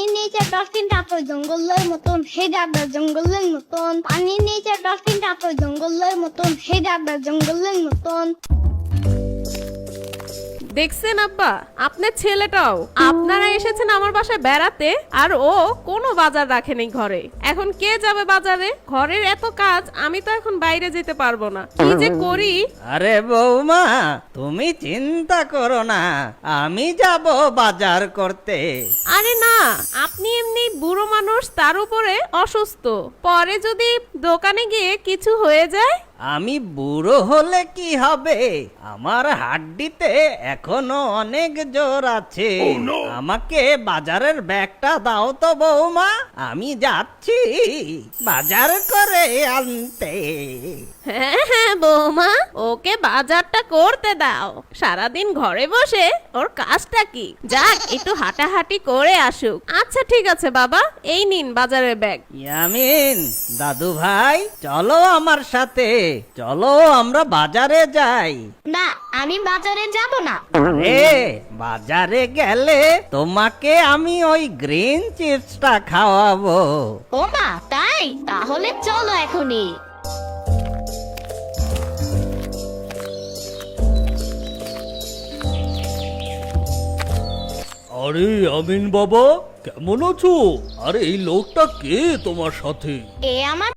পানির নিচে ডলফিনটা তো জঙ্গলের মতন, হে দাদা জঙ্গলের মতন। পানির নিচে ডলফিনটা তো জঙ্গলের মতন, হে দাদা জঙ্গলের মতন। দেখছেন আব্বা আপনার ছেলেটাও। আপনারা এসেছেন আমার বাসায় বেড়াতে আর ও কোনো বাজার রাখেনি ঘরে। এখন কে যাবে বাজারে? ঘরের এত কাজ আমি তো এখন বাইরে যেতে পারব না। কি যে করি? আরে বৌমা তুমি চিন্তা করো না আমি যাব বাজার করতে। আরে না আপনি এমনি বুড়ো মানুষ তার উপরে অসুস্থ। পরে যদি দোকানে গিয়ে কিছু হয়ে যায় আমি বুড়ো হলে কি হবে? আমার হাড্ডিতে এখনও অনেক জোর আছে। আমাকে বাজারের ব্যাগটা দাও তো বৌমা আমি যাচ্ছি বাজার করে আনতে। হ্যাঁ হ্যাঁ বৌমা ওকে বাজারটা করতে দাও। সারাদিন ঘরে বসে ওর কাজটা কি? যাক একটু হাঁটাহাঁটি করে আসুক। আচ্ছা ঠিক আছে বাবা এই নিন বাজারের ব্যাগ। ইয়ামিন দাদু ভাই চলো আমার সাথে। চলো আমরা বাজারে যাই। না আমি বাজারে যাব না। আরে বাজারে গেলে তোমাকে আমি ওই গ্রিন চিপসটা খাওয়াবো। ও মা তাই? তাহলে চলো এখনই। আরে আমিন বাবা কেমন আছো? আরে এই লোকটা কে তোমার সাথে? এ আমার